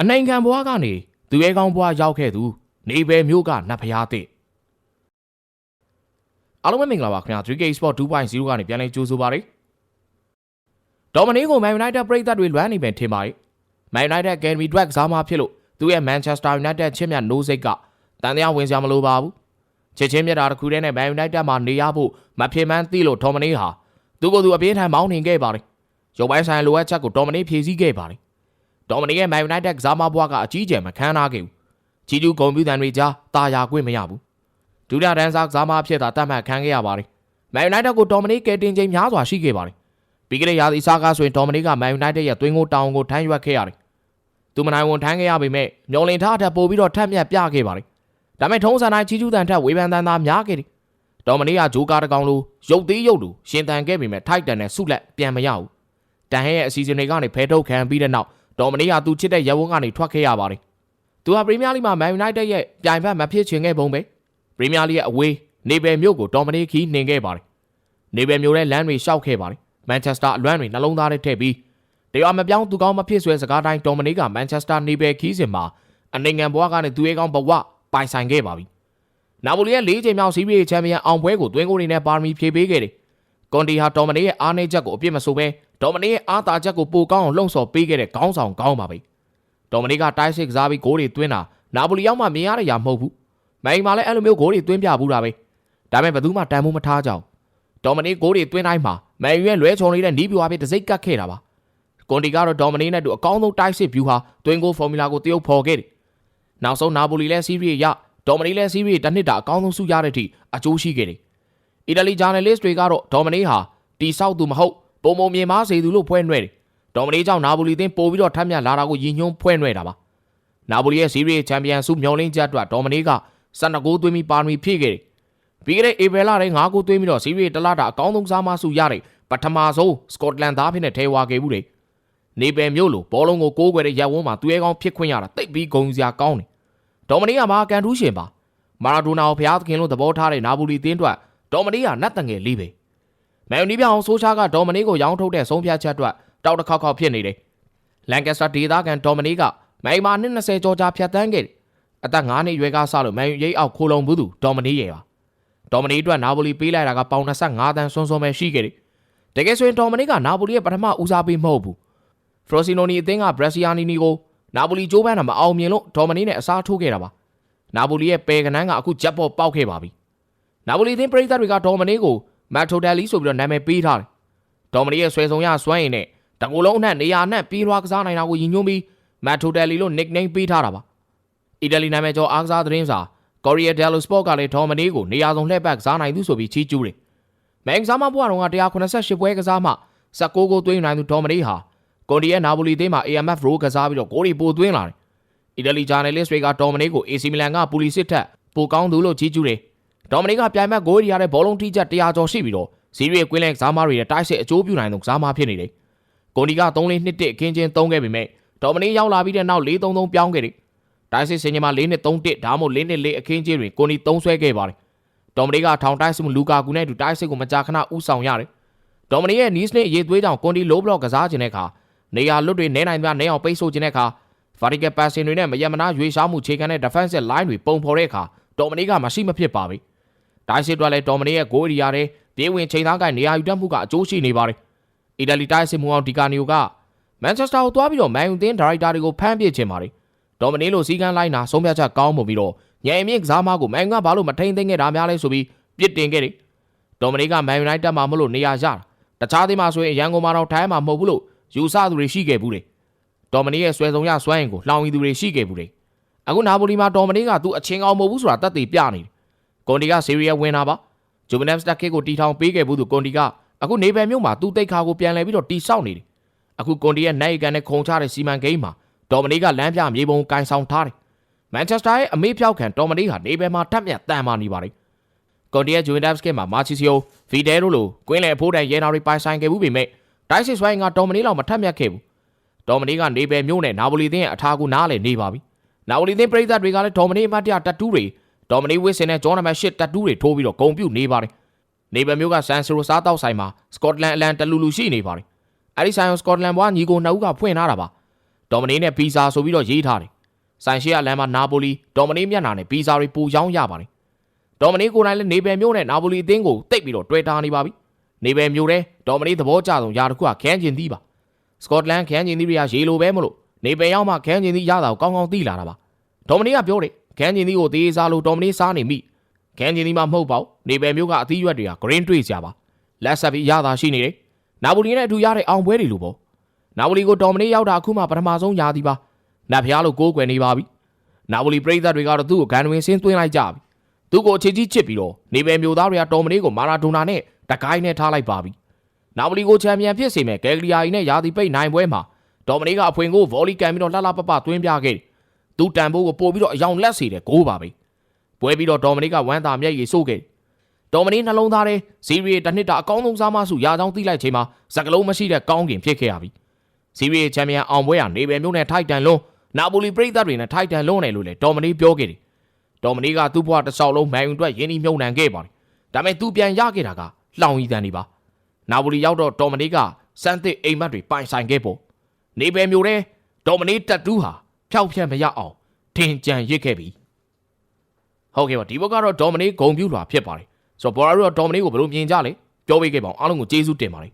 အနိုင်ခံဘွားကနေသူရဲကောင်းဘွားရောက်ခဲ့သူနေပဲမျိုးကနတ်ဖျားတဲ့အားလုံးပဲမင်္ဂလာပါခင်ဗျာ 3K Sport 2.0ကနေပြန်လည်ကြိုဆိုပါရစေဒေါ်မနီကို Man United ပရိသတ်တွေလွမ်းနေပင်ထင်ပါတယ် Man United Academy အတွက်ကစားမဖြစ်လို့သူရဲ့ Manchester United ချစ်မြတ် no စိတ်ကတန်တရားဝင်စရာမလိုပါဘူးချစ်ချင်းမြတ်တာတစ်ခုတည်းနဲ့ Man United မှာနေရဖို့မဖြစ်မှန်းသိလို့ဒေါ်မနီဟာသူကိုယ်သူအပြင်းထန်မောင်းနှင်ခဲ့ပါတယ်ရုပ်ပိုင်းဆိုင်လိုအပ်ချက်ကိုဒေါ်မနီဖြည့်ဆည်းခဲ့ပါတယ် ဒေါ်မနီရဲ့ Man United ကစားမဘွားကအကြီးကျယ်မခန်းနာခဲ့ဘူး။ကြီးကျူးကွန်ပျူတာတွေကြားတာယာခွင့်မရဘူး။ဒုတိယတန်းစားကစားမအဖြစ်သာတတ်မှတ်ခံခဲ့ရပါတယ်။ Man United ကိုဒေါ်မနီကယ်တင်ချိန်များစွာရှိခဲ့ပါတယ်။ပြီးခဲ့တဲ့ရာသီစားကားဆိုရင်ဒေါ်မနီက Man United ရဲ့သွင်းကိုတောင်ကိုထမ်းရွက်ခဲ့ရတယ်။သူမနိုင်ဝန်ထမ်းခဲ့ရပေမဲ့မျော်လင့်ထားတဲ့ပို့ပြီးတော့ထက်မြက်ပြခဲ့ပါတယ်။ဒါပေမဲ့ထုံးစံတိုင်းကြီးကျူးတန်ထက်ဝေဖန်တန်သားများခဲ့တယ်။ဒေါ်မနီကဂျိုကာတကောင်လိုရုပ်သေးရုပ်လိုရှင်တန်ခဲ့ပေမဲ့ထိုက်တန်နဲ့ဆုလက်ပြန်မရဘူး။တန်ဟဲရဲ့အစီအစဉ်တွေကနေဖဲထုတ်ခံပြီးတဲ့နောက် ဒေါ်မနီယာသူချစ်တဲ့ရဲဝန်းကနေထွက်ခဲ့ရပါတယ်။သူဟာပရီးမီးယားလိမှာမန်ယူနိုက်တက်ရဲ့ပြိုင်ဘက်မဖြစ်ချင်ခဲ့ပုံပဲ။ပရီးမီးယားလိရဲ့အဝေးနေပယ်မြို့ကိုဒေါ်မနီခီးနှင်ခဲ့ပါတယ်။နေပယ်မြို့ရဲ့လမ်းတွေရှောက်ခဲ့ပါတယ်။မန်ချက်စတာအလွမ်းတွေနှလုံးသားထဲထည့်ပြီးတရားမပြောင်းသူကောင်းမဖြစ်ဆွဲစကားတိုင်းဒေါ်မနီကမန်ချက်စတာနေပယ်ခီးစဉ်မှာအနိုင်ငံဘွားကနေသူရဲကောင်းဘဝပိုင်ဆိုင်ခဲ့ပါပြီ။နာပိုလီရဲ့၄ချိန်မြောက်စီးရီးချန်ပီယံအောင်ပွဲကိုသွင်းကိုနေနဲ့ပါရမီဖြည့်ပေးခဲ့တယ်။ ကွန်တီဟာဒေါ်မနီရဲ့အားနည်းချက်ကိုအပြစ်မဆိုဘဲဒေါ်မနီရဲ့အားသာချက်ကိုပိုကောင်းအောင်လှုံ့ဆော်ပေးခဲ့တဲ့ခေါင်းဆောင်ကောင်းပါပဲ။ဒေါ်မနီကတိုက်စစ်ကစားပြီးဂိုးတွေသွင်းတာနာပိုလီရောက်မှမြင်ရတဲ့ရာမဟုတ်ဘူး။မိုင်မှာလည်းအဲ့လိုမျိုးဂိုးတွေသွင်းပြဘူးတာပဲ။ဒါပေမဲ့ဘယ်သူမှတန်ဖိုးမထားကြဘူး။ဒေါ်မနီဂိုးတွေသွင်းတိုင်းမှာမန်ယူရဲ့လွဲချော်နေတဲ့နီးပြွားပြီးတစိမ့်ကတ်ခဲ့တာပါ။ကွန်တီကတော့ဒေါ်မနီနဲ့တူအကောင်းဆုံးတိုက်စစ်ဗျူဟာသွင်းဂိုးဖော်မူလာကိုတရုပ်ဖော်ခဲ့တယ်။နောက်ဆုံးနာပိုလီလည်းစီးရီးရဒေါ်မနီလည်းစီးရီးတစ်နှစ်တာအကောင်းဆုံးဆုရတဲ့အထိအကျိုးရှိခဲ့တယ်။ အီတလီဂျာနယ်လစ်တွေကတော့ဒေါ်မနီဟာတီဆောက်သူမဟုတ်ပုံပုံမြင်မားစေသူလို့ဖွဲ့နှဲ့တယ်။ဒေါ်မနီကြောင့်နာပိုလီတင်းပို့ပြီးတော့ထပ်မြတ်လာတာကိုရည်ညွှန်းဖွဲ့နှဲ့တာပါ။နာပိုလီရဲ့စီးရီးချန်ပီယံဆုမျောလင်းချက်အတွက်ဒေါ်မနီက12ဂိုးသွင်းပြီးပါရမီဖြည့်ခဲ့တယ်။ပြီးခဲ့တဲ့ဧပြီလထဲ9ဂိုးသွင်းပြီးတော့စီးရီးတလားတာအကောင်းဆုံးစားမဆုရတဲ့ပထမဆုံးစကော့တလန်သားဖြစ်နေထဲဝါခဲ့ဘူးလေ။နေပယ်မြို့လိုဘောလုံးကိုကိုးကွယ်တဲ့ရပ်ဝန်းမှာသူရဲကောင်းဖြစ်ခွင့်ရတာတိတ်ပြီးဂုဏ်စရာကောင်းတယ်။ဒေါ်မနီကမာကန်ထူးရှင်ပါ။မာရာဒိုနာကိုဖျားသခင်လို့သဘောထားတဲ့နာပိုလီတင်းအတွက် ဒေါ်မနီကနတ်တငယ်လေးပဲ။မန်ယူနီပြောင်ဆိုးချာကဒေါ်မနီကိုရောင်းထုတ်တဲ့ဆုံးဖြတ်ချက်အတွက်တောက်တစ်ခေါက်ခေါက်ဖြစ်နေတယ်။လန်ကက်စတာဒေသခံဒေါ်မနီကမန်ယူမှာနှစ်20ကျော်ကြာဖြတ်တန်းခဲ့တယ်။အသက်9နှစ်ရွယ်ကစလို့မန်ယူရိတ်အောက်ခိုးလုံဘူးသူဒေါ်မနီရဲ့ပါ။ဒေါ်မနီအတွက်နာပိုလီပေးလိုက်တာကပေါင်25တန်းစွန်းစွန်းပဲရှိခဲ့တယ်။တကယ်ဆိုရင်ဒေါ်မနီကနာပိုလီရဲ့ပထမဦးစားပေးမဟုတ်ဘူး။ဖရိုစီနိုနီအသင်းကဘရက်ဆီယာနီနီကိုနာပိုလီကြိုးပမ်းတာမအောင်မြင်လို့ဒေါ်မနီနဲ့အစားထိုးခဲ့တာပါ။နာပိုလီရဲ့ပယ်ကနန်းကအခုဂျက်ပေါ်ပေါက်ခဲ့ပါပြီ။ နာပိုလီအသင်းပရိသတ်တွေကဒေါ်မနီကိုမက်ထိုတယ်လီဆိုပြီးတော့နာမည်ပေးထားတယ်။ဒေါ်မနီရဲ့ဆွဲဆောင်ရစွမ်းရည်နဲ့တကူလုံးအနှံ့နေရာအနှံ့ပြေးလွှားကစားနိုင်တာကိုရည်ညွှန်းပြီးမက်ထိုတယ်လီလို့ nickname ပေးထားတာပါ။အီတလီနာမည်ကျော်အားကစားသတင်းစာ Corriere dello Sport ကလည်းဒေါ်မနီကိုနေရာစုံလှည့်ပတ်ကစားနိုင်သူဆိုပြီးချီးကျူးတယ်။မန်ကစားမဘွားတော်က188ပွဲကစားမှ16ကိုသွင်းနိုင်သူဒေါ်မနီဟာကွန်ဒီရဲ့နာပိုလီသင်းမှာ AMF Row ကစားပြီးတော့ဂိုးတွေပိုသွင်းလာတယ်။အီတလီဂျာနယ်လစ်တွေကဒေါ်မနီကို AC Milan ကပူလီစစ်ထက်ပိုကောင်းသူလို့ချီးကျူးတယ်။ ဒေါ်မနီကပြိုင်ဘက်ဂိုးတွေရတဲ့ဘောလုံးထိချက်100ကျော်ရှိပြီးတော့စီးရီးကွင်းလက်ကစားမတွေရဲ့တိုက်စစ်အကျိုးပြုနိုင်သူကစားမဖြစ်နေတယ်။ကွန်ဒီက3လေး2တစ်အခင်းချင်း3ခဲ့ပေမဲ့ဒေါ်မနီရောက်လာပြီးတဲ့နောက်4-3-3ပြောင်းခဲ့တယ်။တိုက်စစ်စင်ကြီးမှာ4နဲ့3တစ်ဒါမှမဟုတ်4နဲ့4အခင်းချင်းတွေကွန်ဒီ3ဆွဲခဲ့ပါတယ်။ဒေါ်မနီကထောင်တိုက်စစ်မှုလူကာကူနဲ့အတူတိုက်စစ်ကိုမကြာခဏဥဆောင်ရတယ်။ဒေါ်မနီရဲ့နီးစနစ်ရေးသွေးကြောင့်ကွန်ဒီလိုဘလော့ကစားခြင်းတဲ့အခါနေရာလွတ်တွေနဲနိုင်ပြနဲအောင်ပိတ်ဆို့ခြင်းတဲ့အခါ vertical passing တွေနဲ့မယမနာရွေးရှားမှုခြေခံတဲ့ defensive line တွေပုံဖော်တဲ့အခါဒေါ်မနီကမရှိမဖြစ်ပါဘူး။ တိုက်စစ်တွေလည်းဒေါ်မနီရဲ့ဂိုးအရီယာတွေပြေးဝင်ချိန်သားကနေရာယူတတ်မှုကအကျိုးရှိနေပါတယ်။အီတလီတိုက်စစ်မှုအောင်ဒီကာနီယိုကမန်ချက်စတာကိုသွားပြီးတော့မန်ယူသင်းဒါရိုက်တာတွေကိုဖမ်းပစ်ချင်ပါတယ်။ဒေါ်မနီလိုစီကန်းလိုက်နာဆုံးဖြတ်ချက်ကောင်းမှုပြီးတော့ညံအမြင့်ကစားမကိုမန်ယူကဘာလို့မထိန်သိမ်းခဲ့တာများလဲဆိုပြီးပြစ်တင်ခဲ့တယ်။ဒေါ်မနီကမန်ယူနိုက်တက်မှာမလို့နေရာရတာ။တခြားသင်းမှာဆိုရင်ရန်ကုန်မှာတော့ထိုင်းမှာမဟုတ်ဘူးလို့ယူဆသူတွေရှိခဲ့ဘူးတယ်။ဒေါ်မနီရဲ့ဆွဲဆောင်ရစွမ်းရင်ကိုလှောင်ရီသူတွေရှိခဲ့ဘူးတယ်။အခုနာပိုလီမှာဒေါ်မနီကသူ့အချင်းအောင်မဟုတ်ဘူးဆိုတာသက်သေပြနေတယ်။ ကွန်ဒီကဆီရီယာဝင်တာပါ။ဂျိုမနက်စတက်ခစ်ကိုတီထောင်ပေးခဲ့ဘူးသူကွန်ဒီကအခုနေပယ်မြို့မှာသူ့တိတ်ခါကိုပြန်လဲပြီးတော့တီဆောက်နေတယ်။အခုကွန်ဒီရဲ့နိုင်ကန်နဲ့ခုံချတဲ့စီမံကိန်းမှာဒေါ်မနီကလမ်းပြမြေပုံကန်ဆောင်ထားတယ်။မန်ချက်စတာရဲ့အမေးဖြောက်ခံဒေါ်မနီဟာနေပယ်မှာထပ်မြတ်တန်မာနေပါတယ်။ကွန်ဒီရဲ့ဂျူဝင်ဒပ်စကစ်မှာမာချီစီယိုဗီဒဲရိုလိုကွင်းလေအဖိုးတန်ရဲနာရီပိုင်ဆိုင်ခဲ့ဘူးပေမဲ့ဒိုက်စစ်ဆွိုင်းကဒေါ်မနီလောက်မထပ်မြတ်ခဲ့ဘူး။ဒေါ်မနီကနေပယ်မြို့နဲ့နာပိုလီသင်းရဲ့အထာကူနားလေနေပါပြီ။နာပိုလီသင်းပြည်သက်တွေကလည်းဒေါ်မနီအမတ်တရတက်တူးတွေ ဒေါ်မနီဝစ်စင်နဲ့ဂျော်နမတ်ရှစ်တက်တူးတွေထိုးပြီးတော့ဂုံပြုတ်နေပါတယ်။နေပယ်မြို့ကဆန်ဆီရိုစားတောက်ဆိုင်မှာစကော့တလန်အလန်တလူလူရှိနေပါတယ်။အဲဒီဆိုင်ကိုစကော့တလန်ဘွားညီကိုနှစ်ဦးကဖွင့်ထားတာပါ။ဒေါ်မနီနဲ့ပီဇာဆိုပြီးတော့ရေးထားတယ်ဆိုင်ရှိကလမ်းမှာနာပိုလီဒေါ်မနီမျက်နှာနဲ့ပီဇာတွေပူချောင်းရပါတယ်ဒေါ်မနီကိုယ်တိုင်လည်းနေပယ်မျိုးနဲ့နာပိုလီအသင်းကိုတိတ်ပြီးတော့တွေ့တာနေပါပြီနေပယ်မျိုးတဲ့ဒေါ်မနီသဘောကျဆုံးຢာတစ်ခုကခန်းကျင်သီးပါစကော့တလန်ခန်းကျင်သီးတွေကရေလိုပဲမလို့နေပယ်ရောက်မှခန်းကျင်သီးရတာကိုကောင်းကောင်းသိလာတာပါဒေါ်မနီကပြောတယ် ခန်းကျင်သီးကိုသေးစားလို့ဒေါ်မနီစားနေမိခန်းကျင်သီးမှမဟုတ်ပါဘူးနေပယ်မျိုးကအသီးရွက်တွေက green တွေ့ကြပါလက်ဆက်ပြီးရတာရှိနေတယ်နာပိုလီနဲ့အတူရတဲ့အောင်ပွဲတွေလို့ပေါ့နာပိုလီကိုဒေါ်မနီရောက်တာအခုမှပထမဆုံးယာသည်ပါနတ်ဖျားလို့ကိုးကွယ်နေပါပြီနာပိုလီပရိသတ်တွေကတော့သူ့ကိုဂန်ဝင်ဆင်းသွင်းလိုက်ကြပြီသူ့ကိုအခြေကြီးချစ်ပြီးတော့နေပယ်မျိုးသားတွေကဒေါ်မနီကိုမာရာဒိုနာနဲ့တကိုင်းနဲ့ထားလိုက်ပါပြီနာပိုလီကိုချန်ပီယံဖြစ်စေမဲ့ကယ်ဂရီယာကြီးနဲ့ယာတီပိတ်နိုင်ပွဲမှာဒေါ်မနီကအဖွင့်ကိုဗော်လီကန်ပြီးတော့လှလှပပသွင်းပြခဲ့တယ် သူတန်ဖိုးကိုပို့ပြီးတော့အယောင်လက်စီတယ်ဂိုးပါပဲပွဲပြီးတော့ဒေါ်မနီကဝမ်းသာမျက်ရည်စို့ခဲ့တယ်ဒေါ်မနီနှလုံးသားထဲစီရီတစ်နှစ်တာအကောင်းဆုံးစားမစုရာချောင်းသိလိုက်ချိန်မှာစကလုံးမရှိတဲ့ကောင်းကင်ဖြစ်ခဲ့ရပြီစီးရီးချန်ပီယံအောင်ပွဲဟာနေပယ်မြို့နယ်ထိုက်တန်လုံးနာပိုလီပရိသတ်တွေနဲ့ထိုက်တန်လုံးတယ်လို့လည်းဒေါ်မနီပြောခဲ့တယ်။ဒေါ်မနီကသူ့ဘဝတစ်လျှောက်လုံးမန်ယူအတွက်ရင်းနှီးမြှုပ်နှံခဲ့ပါတယ်။ဒါပေမဲ့သူပြန်ရခဲ့တာကလှောင်ရီတန်နေပါ။နာပိုလီရောက်တော့ဒေါ်မနီကစမ်းသစ်အိမ်မက်တွေပိုင်ဆိုင်ခဲ့ပေါ့။နေပယ်မြို့တဲ့ဒေါ်မနီတက်တူးဟာ ဖျောက်ဖျက်မရအောင်ထင်ကြံရစ်ခဲ့ပြီ။ဟုတ်ကဲ့ပါဒီဘက်ကတော့ဒေါ်မနီဂုံပြူလွာဖြစ်ပါတယ်။ဆိုတော့ဘော်ရာတို့ကဒေါ်မနီကိုဘယ်လိုမြင်ကြလဲပြောပေးခဲ့ပါအောင်အားလုံးကိုကျေးဇူးတင်ပါတယ်